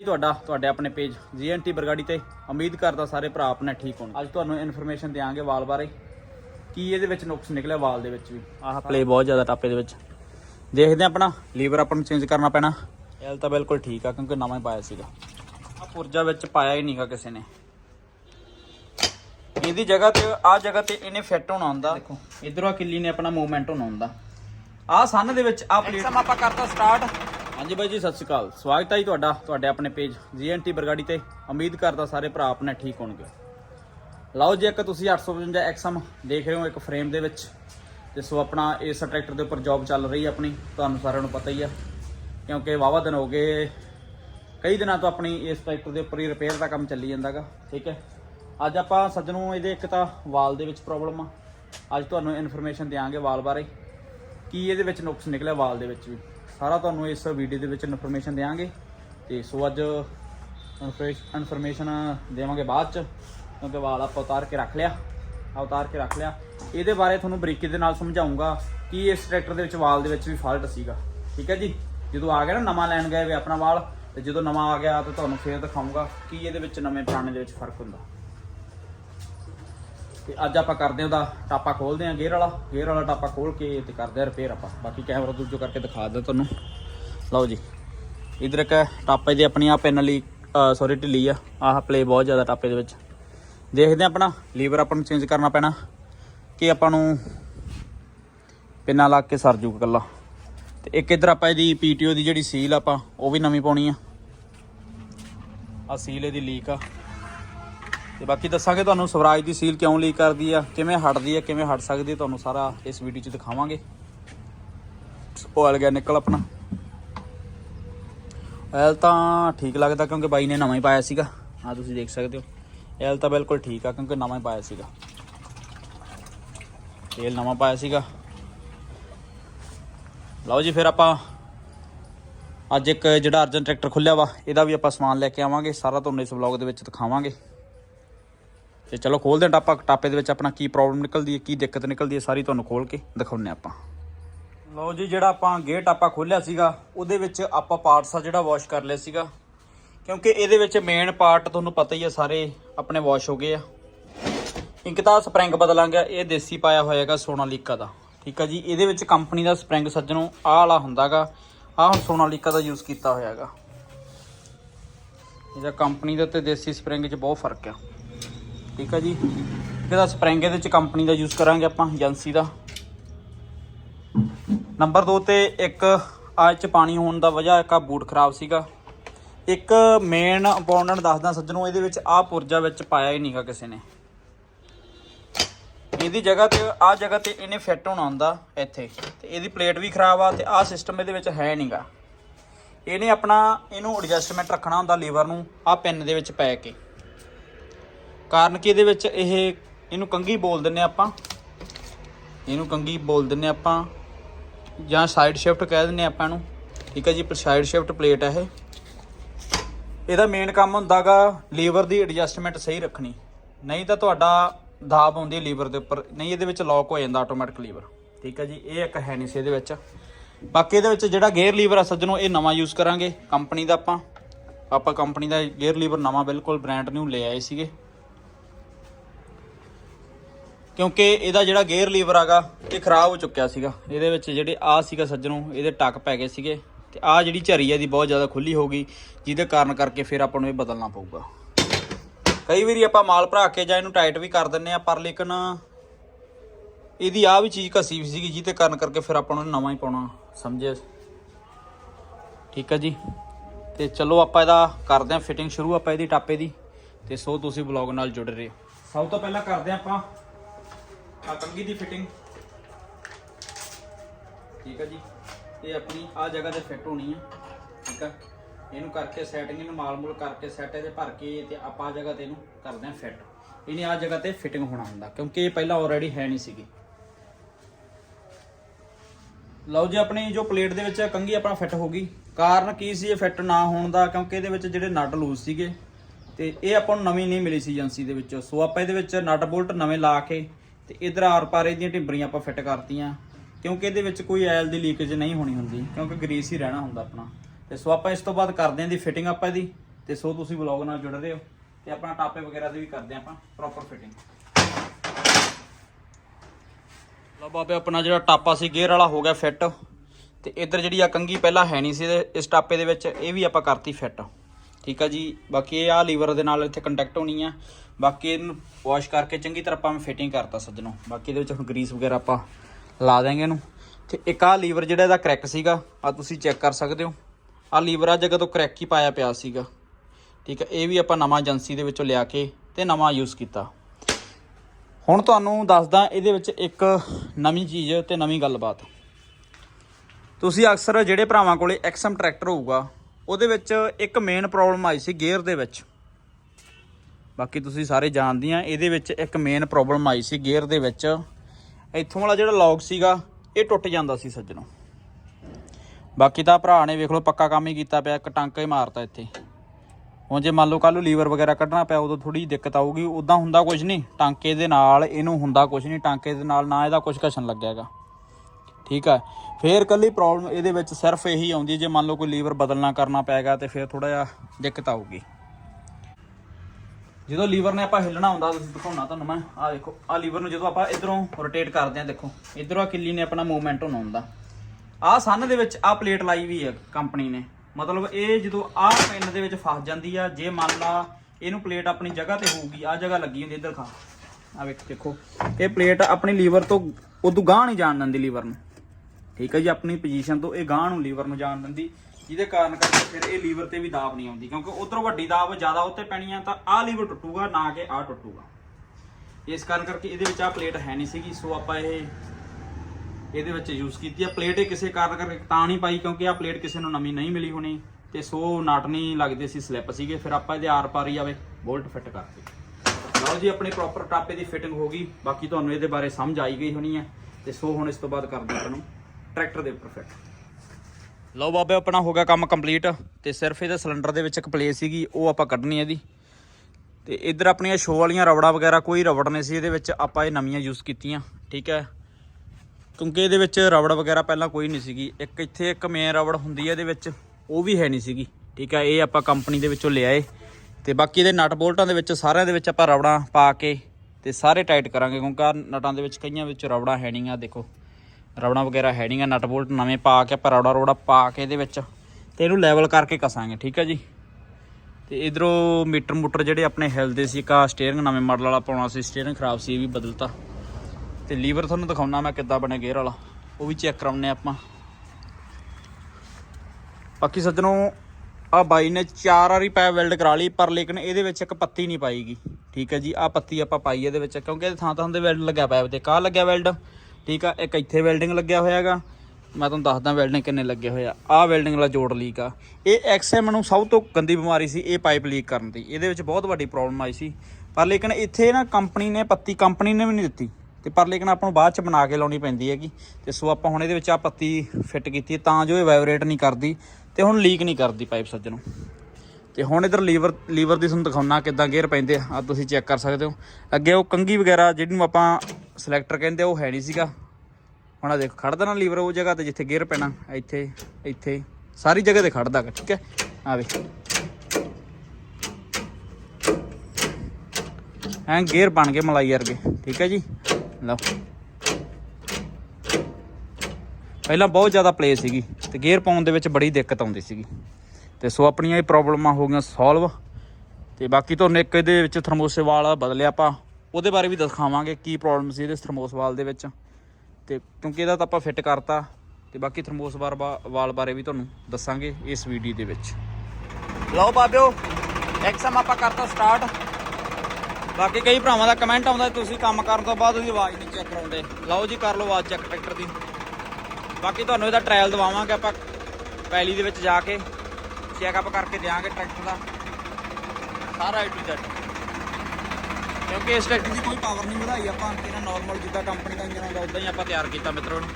ਤੁਹਾਡਾ ਤੁਹਾਡੇ ਆਪਣੇ ਪੇਜ ਜੀਐਨਟੀ ਬਰਗਾੜੀ ਤੇ ਉਮੀਦ ਕਰਦਾ ਸਾਰੇ ਭਰਾ ਆਪਣੇ ਠੀਕ ਹੋਣ। ਅੱਜ ਤੁਹਾਨੂੰ ਇਨਫੋਰਮੇਸ਼ਨ ਦਿਆਂਗੇ ਵਾਲ ਬਾਰੇ। ਕੀ ਇਹਦੇ ਵਿੱਚ ਨੁਕਸ ਨਿਕਲਿਆ ਵਾਲ ਦੇ ਵਿੱਚ ਵੀ? ਆਹ ਪਲੇ ਬਹੁਤ ਜ਼ਿਆਦਾ ਟਾਪੇ ਦੇ ਵਿੱਚ। ਦੇਖਦੇ ਆਪਣਾ ਲੀਵਰ ਆਪਾਂ ਨੂੰ ਚੇਂਜ ਕਰਨਾ ਪੈਣਾ। ਐਲ ਤਾਂ ਬਿਲਕੁਲ ਠੀਕ ਆ ਕਿਉਂਕਿ ਨਵਾਂ ਹੀ ਪਾਇਆ ਸੀਗਾ। ਆ ਪੁਰਜਾ ਵਿੱਚ ਪਾਇਆ ਹੀ ਨਹੀਂਗਾ ਕਿਸੇ ਨੇ। ਇਹਦੀ ਜਗ੍ਹਾ ਤੇ ਆ ਜਗ੍ਹਾ ਤੇ ਇਹਨੇ ਫਿੱਟ ਹੋਣਾ ਹੁੰਦਾ। ਦੇਖੋ। ਇਧਰੋਂ ਆ ਕਿੱਲੀ ਨੇ ਆਪਣਾ ਮੂਵਮੈਂਟ ਹੋਣਾ ਹੁੰਦਾ। ਆ ਸੰਨ ਦੇ ਵਿੱਚ ਆ ਪਲੇਟ ਆਪਾਂ ਕਰਤਾ ਸਟਾਰਟ ਹਾਂਜੀ ਬਾਈ ਜੀ, ਸਤਿ ਸ਼੍ਰੀ ਅਕਾਲ। ਸਵਾਗਤ ਹੈ ਜੀ ਤੁਹਾਡਾ, ਤੁਹਾਡੇ ਆਪਣੇ ਪੇਜ ਜੀਐਨਟੀ ਬਰਗਾੜੀ ਤੇ। ਉਮੀਦ ਕਰਦਾ ਸਾਰੇ ਭਰਾ ਆਪਣੇ ਠੀਕ ਹੋਣਗੇ। ਲਓ ਜੀ, ਇੱਕ ਤੁਸੀਂ 855 ਐਕਸਮ ਦੇਖ ਰਹੇ ਹੋ ਇੱਕ ਫਰੇਮ ਦੇ ਵਿੱਚ ਤੇ ਸੋ ਆਪਣਾ ਇਸ ਟਰੈਕਟਰ ਦੇ ਉੱਪਰ ਜੌਬ ਚੱਲ ਰਹੀ ਹੈ ਆਪਣੀ, ਤੁਹਾਨੂੰ ਸਾਰਿਆਂ ਨੂੰ ਪਤਾ ਹੀ ਆ ਕਿਉਂਕਿ ਵਾਵਾ ਦਿਨ ਹੋ ਗਏ, ਕਈ ਦਿਨਾਂ ਤੋਂ ਆਪਣੀ ਇਸ ਟਰੈਕਟਰ ਦੇ ਉੱਪਰ ਹੀ ਰਿਪੇਅਰ ਦਾ ਕੰਮ ਚੱਲੀ ਜਾਂਦਾਗਾ ਠੀਕ ਹੈ। ਅੱਜ ਆਪਾਂ ਸੱਜਣੋਂ ਇਹਦੇ ਇੱਕ ਤਾਂ ਵਾਲ ਦੇ ਵਿੱਚ ਪ੍ਰੋਬਲਮ ਆ। ਅੱਜ ਤੁਹਾਨੂੰ ਇਨਫੋਰਮੇਸ਼ਨ ਦਿਆਂਗੇ ਵਾਲ ਬਾਰੇ, ਕੀ ਇਹਦੇ ਵਿੱਚ ਨੁਕਸ ਨਿਕਲਿਆ ਵਾਲ ਦੇ ਵਿੱਚ ਵੀ। ਸਾਰਾ ਤੁਹਾਨੂੰ ਇਸ ਵੀਡੀਓ ਦੇ ਵਿੱਚ ਇਨਫੋਰਮੇਸ਼ਨ ਦੇਵਾਂਗੇ ਤੇ ਸੋ ਅੱਜ ਇਨਫੋਰਮੇਸ਼ਨ ਦੇਵਾਂਗੇ ਬਾਅਦ ਚ, ਕਿਉਂਕਿ ਵਾਲ ਆਪਾਂ ਉਤਾਰ ਕੇ ਰੱਖ ਲਿਆ। ਆ ਉਤਾਰ ਕੇ ਰੱਖ ਲਿਆ। ਇਹਦੇ ਬਾਰੇ ਤੁਹਾਨੂੰ ਬਰੀਕੀ ਦੇ ਨਾਲ ਸਮਝਾਉਂਗਾ ਕਿ ਇਸ ਟਰੈਕਟਰ ਦੇ ਵਿੱਚ ਵਾਲ ਦੇ ਵਿੱਚ ਵੀ ਫਾਲਟ ਸੀਗਾ। ਠੀਕ ਹੈ ਜੀ? ਜਦੋਂ ਆ ਗਿਆ ਨਾ ਨਵਾਂ ਲੈਣ ਗਏ ਵੇ ਆਪਣਾ ਵਾਲ, ਤੇ ਜਦੋਂ ਨਵਾਂ ਆ ਗਿਆ ਤਾਂ ਤੁਹਾਨੂੰ ਫੇਰ ਦਿਖਾਉਂਗਾ ਕਿ ਇਹਦੇ ਵਿੱਚ ਨਵੇਂ ਪੁਰਾਣੇ ਦੇ ਵਿੱਚ ਫ਼ਰਕ ਹੁੰਦਾ। ਤੇ ਅੱਜ ਆਪਾਂ ਕਰਦੇ ਹਾਂ ਉਹਦਾ ਟਾਪਾ ਖੋਲਦੇ ਹਾਂ ਗੇਅਰ ਵਾਲਾ। ਗੇਅਰ ਵਾਲਾ ਟਾਪਾ ਖੋਲ ਕੇ ਤੇ ਕਰਦੇ ਹਾਂ ਰਿਪੇਅਰ ਆਪਾਂ। ਬਾਕੀ ਕੈਮਰਾ ਦੂਜੋ ਕਰਕੇ ਦਿਖਾ ਦਿੰਦਾ ਤੁਹਾਨੂੰ। ਲਓ ਜੀ। ਇਧਰ ਇੱਕ ਟਾਪੇ ਦੀ ਆਪਣੀ ਆ ਪੈਨ ਲਈ ਸੌਰੀ ਢਿੱਲੀ ਆ। ਆਹ ਪਲੇ ਬਹੁਤ ਜ਼ਿਆਦਾ ਟਾਪੇ ਦੇ ਵਿੱਚ। ਦੇਖਦੇ ਹਾਂ ਆਪਣਾ ਲੀਵਰ ਆਪਾਂ ਨੂੰ ਚੇਂਜ ਕਰਨਾ ਪੈਣਾ। ਕਿ ਆਪਾਂ ਨੂੰ ਪਿੰਨਾ ਲਾ ਕੇ ਸਰ ਜੂਗਾ ਕੱਲਾ ਤੇ ਇੱਕ ਇਧਰ ਆਪਾਂ ਇਹਦੀ ਪੀਟੀਓ ਦੀ ਜਿਹੜੀ ਸੀਲ ਆਪਾਂ, ਉਹ ਵੀ ਨਵੀਂ ਪਾਉਣੀ ਆ। ਆ ਸੀਲ ਇਹਦੀ ਲੀਕ ਆ। ਤੇ ਬਾਕੀ ਦੱਸਾਂਗੇ ਤੁਹਾਨੂੰ ਸਵਰਾਜ ਦੀ ਸੀਲ ਕਿਉਂ ਲੀਕ ਕਰਦੀ ਆ, ਕਿਵੇਂ ਹਟਦੀ ਆ, ਕਿਵੇਂ ਹਟ ਸਕਦੀ ਆ, ਤੁਹਾਨੂੰ ਸਾਰਾ ਇਸ ਵੀਡੀਓ 'ਚ ਦਿਖਾਵਾਂਗੇ। ਆਇਲ ਗਿਆ ਨਿਕਲ ਆਪਣਾ। ਆਇਲ ਤਾਂ ਠੀਕ ਲੱਗਦਾ ਕਿਉਂਕਿ ਬਾਈ ਨੇ ਨਵਾਂ ਹੀ ਪਾਇਆ ਸੀਗਾ। ਆ ਤੁਸੀਂ ਦੇਖ ਸਕਦੇ ਹੋ। ਆਇਲ ਤਾਂ ਬਿਲਕੁਲ ਠੀਕ ਆ ਕਿਉਂਕਿ ਨਵਾਂ ਹੀ ਪਾਇਆ ਸੀਗਾ। ਤੇਲ ਨਵਾਂ ਪਾਇਆ ਸੀਗਾ। ਲਓ ਜੀ, ਫਿਰ ਆਪਾਂ ਅੱਜ ਇੱਕ ਜਿਹੜਾ ਅਰਜਨ ਟਰੈਕਟਰ ਖੁੱਲਿਆ ਵਾ, ਇਹਦਾ ਵੀ ਆਪਾਂ ਸਮਾਨ ਲੈ ਕੇ ਆਵਾਂਗੇ। ਸਾਰਾ ਤੁਹਾਨੂੰ ਇਸ ਵਲੌਗ ਦੇ ਵਿੱਚ ਦਿਖਾਵਾਂਗੇ। ਤੇ ਚਲੋ ਖੋਲਦੇ ਹਾਂ ਟਾਪਾ ਟਾਪੇ ਦੇ ਵਿੱਚ ਆਪਣਾ ਕੀ ਪ੍ਰੋਬਲਮ ਨਿਕਲਦੀ ਹੈ, ਕੀ ਦਿੱਕਤ ਨਿਕਲਦੀ ਹੈ, ਸਾਰੀ ਤੁਹਾਨੂੰ ਖੋਲ ਕੇ ਦਿਖਾਉਂਦੇ ਆਪਾਂ। ਲਓ ਜੀ, ਜਿਹੜਾ ਆਪਾਂ ਗੇਟ ਆਪਾਂ ਖੋਲਿਆ ਸੀਗਾ, ਉਹਦੇ ਵਿੱਚ ਆਪਾਂ ਪਾਰਟਸ ਆ ਜਿਹੜਾ ਵਾਸ਼ ਕਰ ਲਿਆ ਸੀਗਾ। ਕਿਉਂਕਿ ਇਹਦੇ ਵਿੱਚ ਮੇਨ ਪਾਰਟ ਤੁਹਾਨੂੰ ਪਤਾ ਹੀ ਆ ਸਾਰੇ ਆਪਣੇ ਵਾਸ਼ ਹੋ ਗਏ ਆ। ਇੱਕ ਤਾਂ ਸਪਰਿੰਗ ਬਦਲਾਂਗੇ, ਇਹ ਦੇਸੀ ਪਾਇਆ ਹੋਇਆ ਹੈਗਾ ਸੋਨਾਲੀਕਾ ਦਾ। ਠੀਕ ਆ ਜੀ, ਇਹਦੇ ਵਿੱਚ ਕੰਪਨੀ ਦਾ ਸਪਰਿੰਗ ਸੱਜਣੋਂ ਆਹ ਵਾਲਾ ਹੁੰਦਾਗਾ। ਆਹ ਹੁਣ ਸੋਨਾਲੀਕਾ ਦਾ ਯੂਜ਼ ਕੀਤਾ ਹੋਇਆ ਹੈਗਾ। ਇਹਦਾ ਕੰਪਨੀ ਦਾ ਤੇ ਦੇਸੀ ਸਪਰਿੰਗ 'ਚ ਬਹੁਤ ਫ਼ਰਕ ਆ। ਠੀਕ ਆ ਜੀ। ਇਹਦਾ ਸਪਰਿੰਗ ਇਹਦੇ 'ਚ ਕੰਪਨੀ ਦਾ ਯੂਜ਼ ਕਰਾਂਗੇ ਆਪਾਂ, ਏਜੰਸੀ ਦਾ। ਨੰਬਰ 2 ਤੇ ਇੱਕ ਆਹ 'ਚ ਪਾਣੀ ਹੋਣ ਦਾ ਵਜ੍ਹਾ, ਇੱਕ ਆ ਬੂਟ ਖਰਾਬ ਸੀਗਾ। ਇੱਕ ਮੇਨ ਇੰਪੋਰਟੈਂਟ ਦੱਸਦਾ ਸੱਜਣੋਂ, ਇਹਦੇ ਵਿੱਚ ਆਹ ਪੁਰਜਾ ਵਿੱਚ ਪਾਇਆ ਹੀ ਨਹੀਂਗਾ ਕਿਸੇ ਨੇ। ਇਹਦੀ ਜਗ੍ਹਾ ਤੇ, ਆਹ ਜਗ੍ਹਾ ਤੇ ਇਹਨੇ ਫਿੱਟ ਹੋਣਾ ਹੁੰਦਾ ਇੱਥੇ। ਤੇ ਇਹਦੀ ਪਲੇਟ ਵੀ ਖਰਾਬ ਆ ਤੇ ਆਹ ਸਿਸਟਮ ਇਹਦੇ ਵਿੱਚ ਹੈ ਨਹੀਂਗਾ ਇਹਨੇ ਆਪਣਾ, ਇਹਨੂੰ ਐਡਜਸਟਮੈਂਟ ਰੱਖਣਾ ਹੁੰਦਾ ਲੀਵਰ ਨੂੰ, ਆਹ ਪਿੰਨ ਦੇ ਵਿੱਚ ਪੈ ਕੇ। ਕਾਰਨ ਕਿ ਇਹਦੇ ਵਿੱਚ? ਇਹ ਇਹਨੂੰ ਕੰਗੀ ਬੋਲ ਦਿੰਨੇ ਆਪਾਂ। ਇਹਨੂੰ ਕੰਗੀ ਬੋਲ ਦਿੰਨੇ ਆਪਾਂ। ਜਾਂ ਸਾਈਡ ਸ਼ਿਫਟ ਕਹਿ ਦਿੰਨੇ ਆਪਾਂ ਇਹਨੂੰ। ਠੀਕ ਹੈ ਜੀ ਸਾਈਡ ਸ਼ਿਫਟ ਪਲੇਟ ਹੈ ਇਹ। ਇਹਦਾ ਮੇਨ ਕੰਮ ਹੁੰਦਾਗਾ ਲੀਵਰ ਦੀ ਐਡਜਸਟਮੈਂਟ ਸਹੀ ਰੱਖਣੀ। ਨਹੀਂ ਤਾਂ ਤੁਹਾਡਾ ਦਾਬ ਆਉਂਦੀ ਲੀਵਰ ਦੇ ਉੱਪਰ। ਨਹੀਂ, ਇਹਦੇ ਵਿੱਚ ਲੌਕ ਹੋ ਜਾਂਦਾ ਆਟੋਮੈਟਿਕ ਲੀਵਰ। ਠੀਕ ਹੈ ਜੀ, ਇਹ ਇੱਕ ਹੈ ਨਹੀਂ ਸੀ ਇਹਦੇ ਵਿੱਚ। ਬਾਕੀ ਇਹਦੇ ਵਿੱਚ ਜਿਹੜਾ ਗੇਅਰ ਲੀਵਰ ਆ, ਸੱਜਣੋ, ਇਹ ਨਵਾਂ ਯੂਜ਼ ਕਰਾਂਗੇ। ਕੰਪਨੀ ਦਾ ਆਪਾਂ। ਆਪਾਂ ਕੰਪਨੀ ਦਾ ਗੇਅਰ ਲੀਵਰ ਨਵਾਂ ਬਿਲਕੁਲ ਬ੍ਰਾਂਡ ਨਿਊ ਲੈ ਆਏ ਸੀਗੇ। ਕਿਉਂਕਿ ਇਹਦਾ ਜਿਹੜਾ ਗੇਅਰ ਲੀਵਰ ਆਗਾ, ਇਹ ਖਰਾਬ ਹੋ ਚੁੱਕਿਆ ਸੀਗਾ। ਇਹਦੇ ਵਿੱਚ ਜਿਹੜੇ ਆ ਸੀਗਾ ਸੱਜਣੋ, ਇਹਦੇ ਟੱਕ ਪੈ ਗਏ ਸੀਗੇ। ਤੇ ਆ ਜਿਹੜੀ ਝਰੀ ਆ ਦੀ ਬਹੁਤ ਜ਼ਿਆਦਾ ਖੁੱਲੀ ਹੋ ਗਈ, ਜਿਹਦੇ ਕਾਰਨ ਕਰਕੇ ਫਿਰ ਆਪਾਂ ਨੂੰ ਇਹ ਬਦਲਣਾ ਪਊਗਾ। ਕਈ ਵਾਰੀ ਆਪਾਂ ਮਾਲ ਭਰਾ ਕੇ ਜਾਂ ਇਹਨੂੰ ਟਾਈਟ ਵੀ ਕਰ ਦਿੰਨੇ ਆ, ਪਰ ਲੇਕਿਨ ਇਹਦੀ ਆ ਵੀ ਚੀਜ਼ ਘਸੀ ਵੀ ਸੀਗੀ, ਜਿਹਦੇ ਕਾਰਨ ਕਰਕੇ ਫਿਰ ਆਪਾਂ ਨੂੰ ਨਵਾਂ ਹੀ ਪਾਉਣਾ ਸਮਝੇ ਠੀਕ ਆ ਜੀ? ਤੇ ਚਲੋ ਆਪਾਂ ਇਹਦਾ ਕਰਦੇ ਆਂ ਫਿਟਿੰਗ ਸ਼ੁਰੂ, ਆਪਾਂ ਇਹਦੀ ਟਾਪੇ ਦੀ। ਤੇ ਸੋ ਤੁਸੀਂ ਵਲੌਗ ਨਾਲ ਜੁੜ ਰਹੇ ਸਭ ਤੋਂ ਪਹਿਲਾਂ ਕਰਦੇ ਆਂ ਆਪਾਂ ਆ ਕੰਗੀ ਦੀ ਫਿਟਿੰਗ ਠੀਕ ਹੈ ਜੀ। ਇਹ ਆਪਣੀ ਆ ਜਗ੍ਹਾ ਤੇ ਫਿੱਟ ਹੋਣੀ ਹੈ ਠੀਕ ਹੈ ਇਹਨੂੰ ਕਰਕੇ ਸੈਟਿੰਗ ਇਹਨੂੰ ਮਾਲ ਮੂਲ ਕਰਕੇ ਸੈਟ ਇਹਦੇ ਭਰ ਕੇ ਤੇ ਆਪਾਂ ਆ ਜਗ੍ਹਾ ਤੇ ਇਹਨੂੰ ਕਰਦੇ ਹਾਂ ਫਿੱਟ ਇਹਨੇ ਆ ਜਗ੍ਹਾ ਤੇ ਫਿਟਿੰਗ ਹੋਣਾ ਹੁੰਦਾ, ਕਿਉਂਕਿ ਇਹ ਪਹਿਲਾਂ ਆਲਰੇਡੀ ਹੈ ਨਹੀਂ ਸੀਗੀ। ਲਓ ਜੀ, ਆਪਣੀ ਜੋ ਪਲੇਟ ਦੇ ਵਿੱਚ ਕੰਗੀ ਆਪਣਾ ਫਿੱਟ ਹੋ ਗਈ। ਕਾਰਨ ਕੀ ਸੀ ਇਹ ਫਿੱਟ ਨਾ ਹੋਣ ਦਾ? ਕਿਉਂਕਿ ਇਹਦੇ ਵਿੱਚ ਜਿਹੜੇ ਨਟ ਲੂਜ਼ ਸੀਗੇ, ਤੇ ਇਹ ਆਪਾਂ ਨੂੰ ਨਵੀਂ ਨਹੀਂ ਮਿਲੀ ਸੀ ਏਜੰਸੀ ਦੇ ਵਿੱਚ। ਸੋ ਆਪਾਂ ਇਹਦੇ ਵਿੱਚ ਨਟ ਬੋਲਟ ਨਵੇਂ ਲਾ ਕੇ ਤੇ ਇਧਰ ਆਰ ਪਾਰ ਇਹਦੀਆਂ ਟਿੰਬਰੀਆਂ ਆਪਾਂ ਫਿੱਟ ਕਰਤੀਆਂ, ਕਿਉਂਕਿ ਇਹਦੇ ਵਿੱਚ ਕੋਈ ਆਇਲ ਦੀ ਲੀਕੇਜ ਨਹੀਂ ਹੋਣੀ ਹੁੰਦੀ, ਕਿਉਂਕਿ ਗਰੀਸ ਹੀ ਰਹਿਣਾ ਹੁੰਦਾ ਆਪਣਾ। ਤੇ ਸੋ ਆਪਾਂ ਇਸ ਤੋਂ ਬਾਅਦ ਕਰਦੇ ਆਂ ਦੀ ਫਿਟਿੰਗ ਆਪਾਂ ਇਹਦੀ, ਤੇ ਸੋ ਤੁਸੀਂ ਵਲੌਗ ਨਾਲ ਜੁੜ ਰਹੇ ਹੋ ਤੇ ਆਪਣਾ ਟਾਪੇ ਵਗੈਰਾ ਦੇ ਵੀ ਕਰਦੇ ਆਪਾਂ ਪ੍ਰੋਪਰ ਫਿਟਿੰਗ ਲਓ ਬਾਬੇ, ਆਪਣਾ ਜਿਹੜਾ ਟਾਪਾ ਸੀ ਗੇਅਰ ਵਾਲਾ ਹੋ ਗਿਆ ਫਿੱਟ ਤੇ ਇੱਧਰ ਜਿਹੜੀ ਆ ਕੰਗੀ ਪਹਿਲਾਂ ਹੈ ਨਹੀਂ ਸੀ ਇਹਦੇ- ਇਸ ਟਾਪੇ ਦੇ ਵਿੱਚ ਇਹ ਵੀ ਆਪਾਂ ਕਰਤੀ ਫਿੱਟ ਠੀਕ ਆ ਜੀ? ਬਾਕੀ ਇਹ ਆ ਲੀਵਰ ਦੇ ਨਾਲ ਇੱਥੇ ਕੰਟੈਕਟ ਹੋਣੀ ਆ। ਬਾਕੀ ਇਹਨੂੰ ਵਾਸ਼ ਕਰਕੇ ਚੰਗੀ ਤਰ੍ਹਾਂ ਆਪਾਂ ਫਿਟਿੰਗ ਕਰਤਾ ਸੱਜਣੋ। ਬਾਕੀ ਇਹਦੇ ਵਿੱਚ ਹੁਣ ਗਰੀਸ ਵਗੈਰਾ ਆਪਾਂ ਲਾ ਦਾਂਗੇ ਇਹਨੂੰ। ਤੇ ਇੱਕ ਆ ਲੀਵਰ ਜਿਹੜਾ ਇਹਦਾ ਕਰੈਕ ਸੀਗਾ ਆ ਤੁਸੀਂ ਚੈੱਕ ਕਰ ਸਕਦੇ ਹੋ। ਆ ਲੀਵਰ ਆ ਜਗ੍ਹਾ ਤੋਂ ਕਰੈਕ ਹੀ ਪਾਇਆ ਪਿਆ ਸੀਗਾ। ਠੀਕ ਆ, ਇਹ ਵੀ ਆਪਾਂ ਨਵਾਂ ਏਜੰਸੀ ਦੇ ਵਿੱਚੋਂ ਲਿਆ ਕੇ ਤੇ ਨਵਾਂ ਯੂਜ਼ ਕੀਤਾ। ਹੁਣ ਤੁਹਾਨੂੰ ਦੱਸਦਾ ਇਹਦੇ ਵਿੱਚ ਇੱਕ ਨਵੀਂ ਚੀਜ਼ ਤੇ ਨਵੀਂ ਗੱਲਬਾਤ। ਤੁਸੀਂ ਅਕਸਰ ਜਿਹੜੇ ਭਰਾਵਾਂ ਕੋਲੇ ਐਕਸਮ ਟਰੈਕਟਰ ਹੋਊਗਾ ਉਹਦੇ ਵਿੱਚ ਇੱਕ ਮੇਨ ਪ੍ਰੋਬਲਮ ਆਈ ਸੀ ਗੇਅਰ ਦੇ ਵਿੱਚ। ਬਾਕੀ ਤੁਸੀਂ ਸਾਰੇ ਜਾਣਦੇ ਆ, ਇਹਦੇ ਵਿੱਚ ਇੱਕ ਮੇਨ ਪ੍ਰੋਬਲਮ ਆਈ ਸੀ ਗੇਅਰ ਦੇ ਵਿੱਚ। ਇੱਥੋਂ ਵਾਲਾ ਜਿਹੜਾ ਲੌਗ ਸੀਗਾ, ਇਹ ਟੁੱਟ ਜਾਂਦਾ ਸੀ ਸੱਜਣੋ। ਬਾਕੀ ਤਾਂ ਭਰਾ ਨੇ ਵੇਖ ਲਓ ਪੱਕਾ ਕੰਮ ਹੀ ਕੀਤਾ ਪਿਆ, ਇੱਕ ਟਾਂਕਾ ਹੀ ਮਾਰਤਾ ਇੱਥੇ। ਹੁਣ ਜੇ ਮੰਨ ਲਓ ਕੱਲ ਨੂੰ ਲੀਵਰ ਵਗੈਰਾ ਕੱਢਣਾ ਪਿਆ, ਉਦੋਂ ਥੋੜੀ ਦਿੱਕਤ ਆਊਗੀ। ਉਦਾਂ ਹੁੰਦਾ ਕੁਝ ਨਹੀਂ, ਟਾਂਕੇ ਦੇ ਨਾਲ ਇਹਨੂੰ ਹੁੰਦਾ ਕੁਝ ਨਹੀਂ, ਟਾਂਕੇ ਦੇ ਨਾਲ ਨਾ ਇਹਦਾ ਕੁਝ ਘਸਣ ਲੱਗਿਆਗਾ ਠੀਕ ਆ। ਫੇਰ ਕੱਲੀ ਪ੍ਰੋਬਲਮ ਇਹਦੇ ਵਿੱਚ ਸਿਰਫ ਇਹੀ ਆਉਂਦੀ ਜੇ ਮੰਨ ਲਓ ਕੋਈ ਲੀਵਰ ਬਦਲਣਾ ਕਰਨਾ ਪੈਗਾ ਤੇ ਫਿਰ ਥੋੜਾ ਜਿਹਾ ਦਿੱਕਤ ਆਊਗੀ। ਜਦੋਂ ਲੀਵਰ ਨੇ ਆਪਾਂ ਹਿੱਲਣਾ ਹੁੰਦਾ, ਤੁਸੀਂ ਦਿਖਾਉਣਾ ਤੁਹਾਨੂੰ ਮੈਂ। ਆਹ ਦੇਖੋ, ਆਹ ਲੀਵਰ ਨੂੰ ਜਦੋਂ ਆਪਾਂ ਇਧਰੋਂ ਰੋਟੇਟ ਕਰਦੇ ਆ ਦੇਖੋ। ਇਧਰੋਂ ਆ ਕਿੱਲੀ ਨੇ ਆਪਣਾ ਮੂਵਮੈਂਟ ਹੋਣਾ ਹੁੰਦਾ। ਆਹ ਸੰਨ ਦੇ ਵਿੱਚ ਆਹ ਪਲੇਟ ਲਾਈ ਵੀ ਹੈ ਕੰਪਨੀ ਨੇ। ਮਤਲਬ ਇਹ ਜਦੋਂ ਆਹ ਪਿੰਨ ਦੇ ਵਿੱਚ ਫਸ ਜਾਂਦੀ ਆ, ਜੇ ਮੰਨ ਲਾ ਇਹਨੂੰ ਪਲੇਟ ਆਪਣੀ ਜਗ੍ਹਾ ਤੇ ਹੋਊਗੀ, ਆਹ ਜਗ੍ਹਾ ਲੱਗੀ ਹੁੰਦੀ ਇੱਧਰ ਖਾ। ਆ ਵੇਖ, ਦੇਖੋ। ਇਹ ਪਲੇਟ ਆਪਣੀ ਲੀਵਰ ਤੋਂ ਉਦੋਂ ਗਾਹ ਨਹੀਂ ਜਾਣ ਦਿੰਦੀ ਲੀਵਰ ਨੂੰ। ਠੀਕ ਹੈ ਜੀ, ਆਪਣੀ ਪੋਜੀਸ਼ਨ ਤੋਂ ਇਹ ਗਾਂਹ ਨੂੰ ਲੀਵਰ ਨੂੰ ਜਾਣ ਦਿੰਦੀ, ਜਿਹਦੇ ਕਾਰਨ ਕਰਕੇ ਫਿਰ ਇਹ ਲੀਵਰ ਤੇ ਵੀ ਦਾਬ ਨਹੀਂ ਆਉਂਦੀ, ਕਿਉਂਕਿ ਉਧਰੋਂ ਵੱਡੀ ਦਾਬ ਜ਼ਿਆਦਾ ਉੱਤੇ ਪੈਣੀ ਆ, ਤਾਂ ਆਹ ਲੀਵਰ ਟੁੱਟੂਗਾ, ਨਾ ਕਿ ਆਹ ਟੁੱਟੂਗਾ। ਇਸ ਕਾਰਨ ਕਰਕੇ ਇਹਦੇ ਵਿੱਚ ਆਹ ਪਲੇਟ ਹੈ ਨਹੀਂ ਸੀਗੀ, ਸੋ ਆਪਾਂ ਇਹ ਇਹਦੇ ਵਿੱਚ ਯੂਜ਼ ਕੀਤੀ ਆ। ਪਲੇਟ ਇਹ ਕਿਸੇ ਕਾਰਨ ਕਰਕੇ ਤਾਂ ਨਹੀਂ ਪਾਈ, ਕਿਉਂਕਿ ਆਹ ਪਲੇਟ ਕਿਸੇ ਨੂੰ ਨਵੀਂ ਨਹੀਂ ਮਿਲੀ ਹੋਣੀ, ਤੇ ਸੋ ਨਾਟ ਨਹੀਂ ਲੱਗਦੇ ਸੀ ਸਲਿੱਪ ਸੀਗੇ। ਫਿਰ ਆਪਾਂ ਇਹਦੇ ਆਰ ਪਾਰ ਹੀ ਆਵੇ, ਬੋਲਟ ਫਿੱਟ ਕਰਤੇ ਲਓ ਜੀ, ਆਪਣੇ ਪ੍ਰੋਪਰ ਟਾਪੇ ਦੀ ਫਿਟਿੰਗ ਹੋ ਗਈ। ਬਾਕੀ ਤੁਹਾਨੂੰ ਇਹਦੇ ਬਾਰੇ ਸਮਝ ਆਈ ਗਈ ਹੋਣੀ ਹੈ ਤੇ ਸੋ ਹੁਣ ਇਸ ਤੋਂ ਬਾਅਦ ਕਰਦੇ ਹਾਂ ਨੂੰ। ਟਰੈਕਟਰ ਦੇ ਉੱਪਰ ਫਿੱਟ। ਲਓ ਬਾਬੇ, ਆਪਣਾ ਹੋ ਗਿਆ ਕੰਮ ਕੰਪਲੀਟ ਤੇ ਸਿਰਫ ਇਹਦੇ ਸਿਲੰਡਰ ਦੇ ਵਿੱਚ ਇੱਕ ਪਲੇਸ ਸੀਗੀ, ਉਹ ਆਪਾਂ ਕੱਢਣੀ ਹੈ ਇਹਦੀ। ਤੇ ਇੱਧਰ ਆਪਣੀਆਂ ਸ਼ੋ ਵਾਲੀਆਂ ਰਬੜਾਂ ਵਗੈਰਾ ਕੋਈ ਰਬੜ ਨਹੀਂ ਸੀ, ਇਹਦੇ ਵਿੱਚ ਆਪਾਂ ਇਹ ਨਵੀਆਂ ਯੂਜ਼ ਕੀਤੀਆਂ, ਠੀਕ ਹੈ। ਕਿਉਂਕਿ ਇਹਦੇ ਵਿੱਚ ਰਬੜ ਵਗੈਰਾ ਪਹਿਲਾਂ ਕੋਈ ਨਹੀਂ ਸੀਗੀ। ਇੱਕ ਇੱਥੇ ਇੱਕ ਮੇਨ ਰਬੜ ਹੁੰਦੀ ਹੈ ਇਹਦੇ ਵਿੱਚ, ਉਹ ਵੀ ਹੈ ਨਹੀਂ ਸੀਗੀ, ਠੀਕ ਹੈ। ਇਹ ਆਪਾਂ ਕੰਪਨੀ ਦੇ ਵਿੱਚੋਂ ਲਿਆਏ। ਤੇ ਬਾਕੀ ਇਹਦੇ ਨਟ ਬੋਲਟਾਂ ਦੇ ਵਿੱਚ ਸਾਰਿਆਂ ਦੇ ਵਿੱਚ ਆਪਾਂ ਰਬੜਾਂ ਪਾ ਕੇ ਤੇ ਸਾਰੇ ਟਾਈਟ ਕਰਾਂਗੇ, ਕਿਉਂਕਿ ਨਟਾਂ ਦੇ ਵਿੱਚ ਕਈਆਂ ਵਿੱਚ ਰਬੜਾਂ ਹੈ ਨਹੀਂ ਆ, ਦੇਖੋ। ਰਬੜਾਂ ਵਗੈਰਾ ਹੈ ਨਹੀਂ ਆ ਨਟ ਬੋਲਟ ਨਵੇਂ ਪਾ ਕੇ ਆਪਾਂ ਰਬੜਾ ਰੋੜਾ ਪਾ ਕੇ ਇਹਦੇ ਵਿੱਚ ਤੇ ਇਹਨੂੰ ਲੈਵਲ ਕਰਕੇ ਕਸਾਂਗੇ, ਠੀਕ ਹੈ ਜੀ? ਤੇ ਇਧਰੋਂ ਮੀਟਰ ਮੂਟਰ ਜਿਹੜੇ ਆਪਣੇ ਹਿਲਦੇ ਸੀ ਕਾ ਸਟੀਅਰਿੰਗ ਨਵੇਂ ਮਾਡਲ ਵਾਲਾ ਪਾਉਣਾ ਸੀ ਸਟੀਅਰਿੰਗ ਖਰਾਬ ਸੀ, ਇਹ ਵੀ ਬਦਲਤਾ। ਤੇ ਲੀਵਰ ਤੁਹਾਨੂੰ ਦਿਖਾਉਣਾ ਮੈਂ ਕਿੱਦਾਂ ਬਣਿਆ ਗੇਅਰ ਵਾਲਾ, ਉਹ ਵੀ ਚੈੱਕ ਕਰਾਉਨੇ ਆਪਾਂ। ਬਾਕੀ ਸੱਜਣੋ ਆ ਬਾਈ ਨੇ ਚਾਰ ਵਾਰੀ ਪੈ ਵੈਲਡ ਕਰਾ ਲਈ, ਪਰ ਲੇਕਿਨ ਇਹਦੇ ਵਿੱਚ ਇੱਕ ਪੱਤੀ ਨਹੀਂ ਪਾਈਗੀ ਠੀਕ ਹੈ ਜੀ? ਆ ਪੱਤੀ ਆਪਾਂ ਪਾਈ ਇਹਦੇ ਵਿੱਚ, ਕਿਉਂਕਿ ਇਹਦੇ ਥਾਂ ਥਾਂ 'ਤੇ ਵੈਲਡ ਲੱਗਿਆ ਪਿਆ ਤੇ ਕਾ ਲੱਗਿਆ ਵੈਲਡ ਠੀਕ ਆ, ਇੱਕ ਇੱਥੇ ਵੈਲਡਿੰਗ ਲੱਗਿਆ ਹੋਇਆ ਹੈਗਾ ਮੈਂ ਤੁਹਾਨੂੰ ਦੱਸਦਾ ਵੈਲਡਿੰਗ ਕਿੰਨੇ ਲੱਗੇ ਹੋਏ ਆ। ਆਹ ਵੈਲਡਿੰਗ ਵਾਲਾ ਜੋੜ ਲੀਕ ਆ। ਇਹ ਐਕਸਐਮ ਨੂੰ ਸਭ ਤੋਂ ਗੰਦੀ ਬਿਮਾਰੀ ਸੀ, ਇਹ ਪਾਈਪ ਲੀਕ ਕਰਨ ਦੀ। ਇਹਦੇ ਵਿੱਚ ਬਹੁਤ ਵੱਡੀ ਪ੍ਰੋਬਲਮ ਆਈ ਸੀ। ਪਰ ਲੇਕਿਨ ਇੱਥੇ ਨਾ ਕੰਪਨੀ ਨੇ, ਪੱਤੀ ਕੰਪਨੀ ਨੇ ਵੀ ਨਹੀਂ ਦਿੱਤੀ। ਤੇ ਪਰ ਲੇਕਿਨ ਆਪਾਂ ਨੂੰ ਬਾਅਦ ਚ ਬਣਾ ਕੇ ਲਾਉਣੀ ਪੈਂਦੀ ਹੈਗੀ। ਤੇ ਸੋ ਆਪਾਂ ਹੁਣ ਇਹਦੇ ਵਿੱਚ ਆ ਪੱਤੀ ਫਿੱਟ ਕੀਤੀ ਹੈ, ਤਾਂ ਜੋ ਇਹ ਵਾਈਬ੍ਰੇਟ ਨਹੀਂ ਕਰਦੀ ਤੇ ਹੁਣ ਲੀਕ ਨਹੀਂ ਕਰਦੀ ਪਾਈਪ ਸੱਜਣੋਂ। ਤੇ ਹੁਣ ਇਧਰ ਲੀਵਰ ਲੀਵਰ ਦੀ ਤੁਹਾਨੂੰ ਦਿਖਾਉਣਾ ਕਿੱਦਾਂ ਗੇਅਰ ਪੈਂਦੇ ਆ। ਆਹ ਤੁਸੀਂ ਚੈੱਕ ਕਰ ਸਕਦੇ ਹੋ। ਅੱਗੇ ਉਹ ਕੰਗੀ ਵਗੈਰਾ ਜਿਹਨੂੰ ਆਪਾਂ ਸਿਲੈਕਟਰ ਕਹਿੰਦੇ ਉਹ ਹੈ ਨਹੀਂ ਸੀਗਾ। ਹੁਣ ਆ ਦੇਖੋ ਖੜਦਾ ਨਾ ਲੀਵਰ ਉਹ ਜਗ੍ਹਾ ਤੇ ਜਿੱਥੇ ਗੇਅਰ ਪੈਣਾ, ਇੱਥੇ ਇੱਥੇ। ਸਾਰੀ ਜਗ੍ਹਾ ਤੇ ਖੜਦਾ ਠੀਕ ਹੈ? ਆ ਵੇ ਐਂ ਗੇਅਰ ਬਣ ਗਏ ਮਲਾਈ ਵਰਗੇ, ਠੀਕ ਹੈ ਜੀ? ਲਓ। ਪਹਿਲਾਂ ਬਹੁਤ ਜ਼ਿਆਦਾ ਪਲੇ ਸੀਗੀ ਤੇ ਗੇਅਰ ਪਾਉਣ ਦੇ ਵਿੱਚ ਬੜੀ ਦਿੱਕਤ ਆਉਂਦੀ ਸੀਗੀ। ਤੇ ਸੋ ਆਪਣੀਆਂ ਇਹ ਪ੍ਰੋਬਲਮਾਂ ਹੋ ਗਈਆਂ ਸੋਲਵ ਤੇ ਬਾਕੀ ਤੁਹਾਨੂੰ ਇੱਕ ਇਹਦੇ ਵਿੱਚ ਥਰਮੋਸੇ ਵਾਲ ਬਦਲਿਆ ਆਪਾਂ ਉਹਦੇ ਬਾਰੇ ਵੀ ਦਿਖਾਵਾਂਗੇ ਕੀ ਪ੍ਰੋਬਲਮ ਸੀ ਇਹਦੇ ਥਰਮੋਸ ਵਾਲ ਦੇ ਵਿੱਚ। ਤੇ ਕਿਉਂਕਿ ਇਹਦਾ ਤਾਂ ਆਪਾਂ ਫਿੱਟ ਕਰਤਾ, ਤੇ ਬਾਕੀ ਥਰਮੋਸ ਵਾਲ ਬਾਰੇ ਵੀ ਤੁਹਾਨੂੰ ਦੱਸਾਂਗੇ ਇਸ ਵੀਡੀਓ ਦੇ ਵਿੱਚ। ਲਓ ਬਾਬਿਓ ਐਕਸਮ ਆਪਾਂ ਕਰਤਾ ਸਟਾਰਟ ਬਾਕੀ ਕਈ ਭਰਾਵਾਂ ਦਾ ਕਮੈਂਟ ਆਉਂਦਾ, ਤੁਸੀਂ ਕੰਮ ਕਰਨ ਤੋਂ ਬਾਅਦ ਉਹਦੀ ਆਵਾਜ਼ ਨਹੀਂ ਚੈੱਕ ਕਰਾਉਂਦੇ। ਲਓ ਜੀ, ਕਰ ਲਓ ਆਵਾਜ਼ ਚੈੱਕ ਟਰੈਕਟਰ ਦੀ। ਬਾਕੀ ਤੁਹਾਨੂੰ ਇਹਦਾ ਟ੍ਰਾਇਲ ਦਵਾਵਾਂਗੇ ਆਪਾਂ ਪੈਲੀ ਦੇ ਵਿੱਚ ਜਾ ਕੇ। ਚੈੱਕਅਪ ਕਰਕੇ ਦਿਆਂਗੇ ਟਰੈਕਟਰ ਦਾ। ਸਾਰਾ ਏ ਟੂ ਜ਼ੈਡ ਕਿਉਂਕਿ ਇਸ ਟਰੈਕਟਰ ਦੀ ਕੋਈ ਪਾਵਰ ਨਹੀਂ ਵਧਾਈ ਆਪਾਂ ਇਹਨਾਂ ਨਾਰਮਲ ਜਿੱਦਾਂ ਕੰਪਨੀ ਦਾ ਇੰਜਨ ਆਉਂਦਾ ਉਦਾਂ ਹੀ ਆਪਾਂ ਤਿਆਰ ਕੀਤਾ ਮਿੱਤਰੋ। ਨੂੰ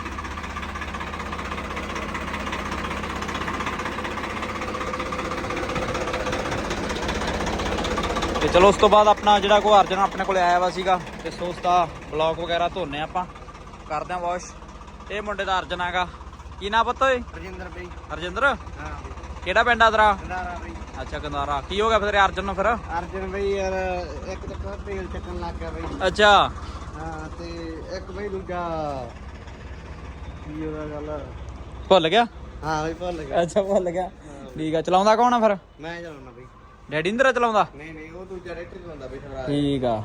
ਤੇ ਚਲੋ ਉਸ ਤੋਂ ਬਾਅਦ ਆਪਣਾ ਜਿਹੜਾ ਕੋ ਅਰਜਨ ਆਪਣੇ ਕੋਲੇ ਆਇਆ ਵਾ ਸੀਗਾ ਤੇ ਸੋ ਉਸ ਦਾ ਬਲੌਕ ਵਗੈਰਾ ਧੋਨੇ ਆਪਾਂ। ਕਰਦੇ ਆਂ ਵਾਸ਼ ਇਹ ਮੁੰਡੇ ਦਾ ਅਰਜਨ ਹੈਗਾ। ਕੀ ਨਾਂ ਪਤਾ ਓਏ? ਰਜਿੰਦਰ ਬਈ। ਹਰਜਿੰਦਰ ਹਾਂ। ਕਿਹੜਾ ਪਿੰਡ ਆ ਤੇਰਾ? ਕੰਦਾਰਾ ਬਈ। ਅੱਛਾ ਕੰਦਾਰਾ ਕੀ ਹੋ ਗਿਆ ਫਿਰ ਤੇਰੇ ਅਰਜਨ ਨੂੰ ਫਿਰ? ਅਰਜਨ ਬਈ ਯਾਰ ਇੱਕ ਤਾਂ ਤੇਲ ਚੱਕਣ ਲੱਗ ਗਿਆ ਬਈ। ਅੱਛਾ। ਹਾਂ ਤੇ ਇੱਕ ਬਈ ਦੂਜਾ ਕੀ ਉਹਦਾ ਗੱਲ? ਭੁੱਲ ਗਿਆ? ਹਾਂ ਬਈ ਭੁੱਲ ਗਿਆ। ਅੱਛਾ ਭੁੱਲ ਗਿਆ। ਠੀਕ ਆ ਚਲਾਉਂਦਾ ਕੌਣ ਆ ਫਿਰ? ਮੈਂ ਜਾਣਾ ਬਈ। ਡੈਡੀ ਇੰਦਰਾ ਚਲਾਉਂਦਾ? ਨਹੀਂ ਨਹੀਂ ਉਹ ਦੂਜਾ ਰੇਟਰ ਚਲਾਉਂਦਾ ਬਈ ਸਵਰਾਜ ਠੀਕ ਆ।